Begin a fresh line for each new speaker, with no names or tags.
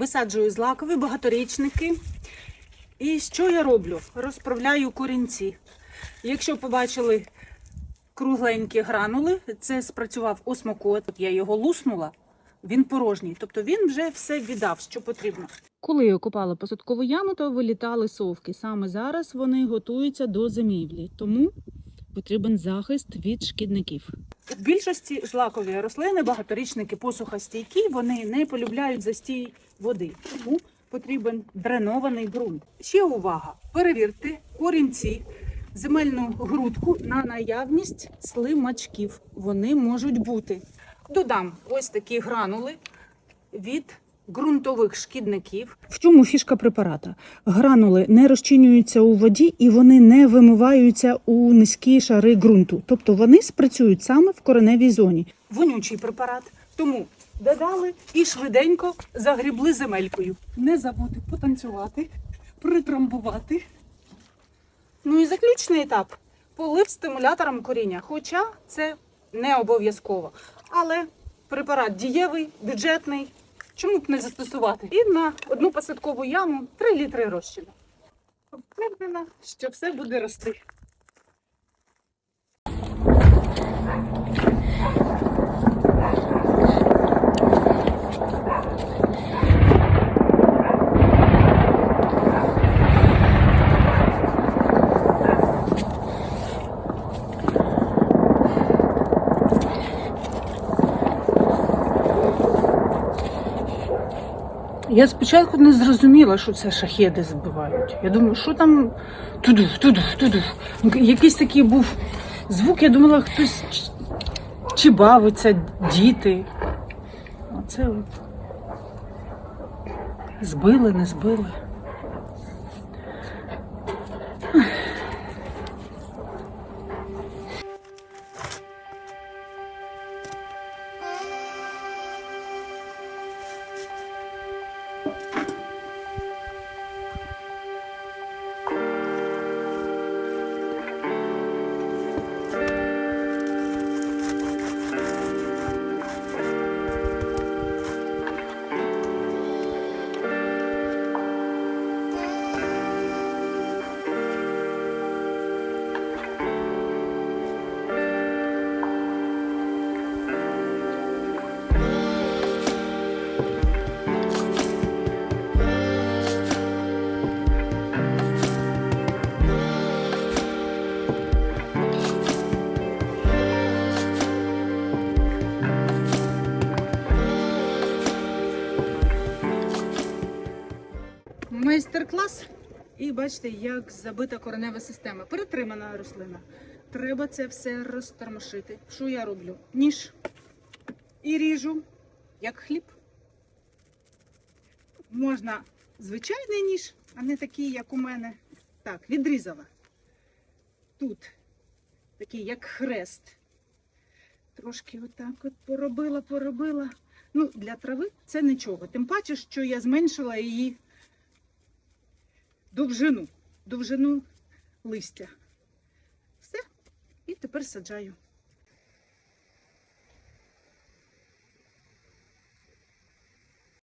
Висаджую злакові багаторічники. І що я роблю? Розправляю корінці. Якщо побачили кругленькі гранули, це спрацював осмокот. Я його луснула, він порожній. Тобто він вже все віддав, що потрібно. Коли я копала посадкову яму, то вилітали совки. Саме зараз вони готуються до зимівлі, тому потрібен захист від шкідників. У більшості злакові рослини, багаторічники посухостійкі, вони не полюбляють застій води, тому потрібен дренований ґрунт. Ще увага: перевірте корінці, земельну грудку на наявність слимачків. Вони можуть бути. Додам ось такі гранули від ґрунтових шкідників. В чому фішка препарата? Гранули не розчинюються у воді і вони не вимиваються у низькі шари ґрунту. Тобто вони спрацюють саме в кореневій зоні. Вонючий препарат. Тому додали і швиденько загрібли земелькою. Не забути потанцювати, притрамбувати. Ну і заключний етап полив стимулятором коріння. Хоча це не обов'язково. Але препарат дієвий, бюджетний. Чому б не застосувати? І на одну посадкову яму 3 літри розчину. Впевнена, що все буде рости. Я спочатку не зрозуміла, що це шахеди збивають. Я думаю, що там туду, туду, туду. Якийсь такий був звук, я думала, хтось чи бавиться, діти. А це от збили, не збили. Thank you. Майстер-клас. І бачите, як забита коренева система. Перетримана рослина. Треба це все розтормошити. Що я роблю? Ніж і ріжу, як хліб. Можна звичайний ніж, а не такий, як у мене. Так, відрізала. Тут такий, як хрест. Трошки отак от поробила, поробила. Ну, для трави це нічого. Тим паче, що я зменшила її довжину, довжину листя. Все. І тепер саджаю.